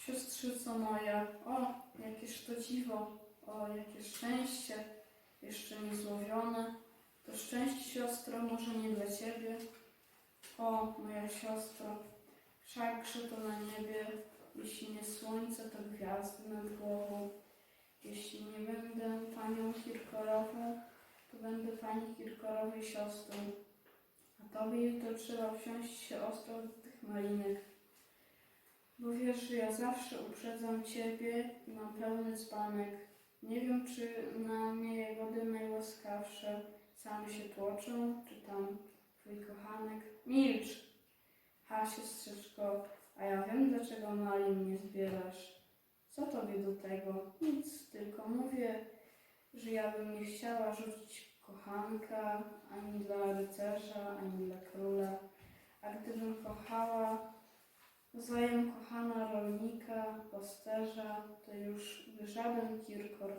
Siostrzyco moja, o, jakież to dziwo, o, jakie szczęście, jeszcze niezłowione. To szczęście, siostro, może nie dla ciebie. O, moja siostro, wszakże to na niebie, jeśli nie słońce, to gwiazdy nad głową. Jeśli nie będę panią Kirkorową, to będę pani Kirkorowej siostrą. A tobie jutro trzeba wsiąść się ostro do tych malinek. Bo wiesz, ja zawsze uprzedzam ciebie i mam pełny dzbanek. Nie wiem, czy na mnie jagody najłaskawsze same się tłoczą, czy tam twój kochanek. Milcz! Ha, siostrzyczko, a ja wiem, dlaczego malin nie zbierasz. Co tobie do tego? Nic, tylko mówię, że ja bym nie chciała rzucić kochanka ani dla rycerza, ani dla króla. A gdybym kochała, wzajem kochana rolnika, pasterza, to już żaden kirkor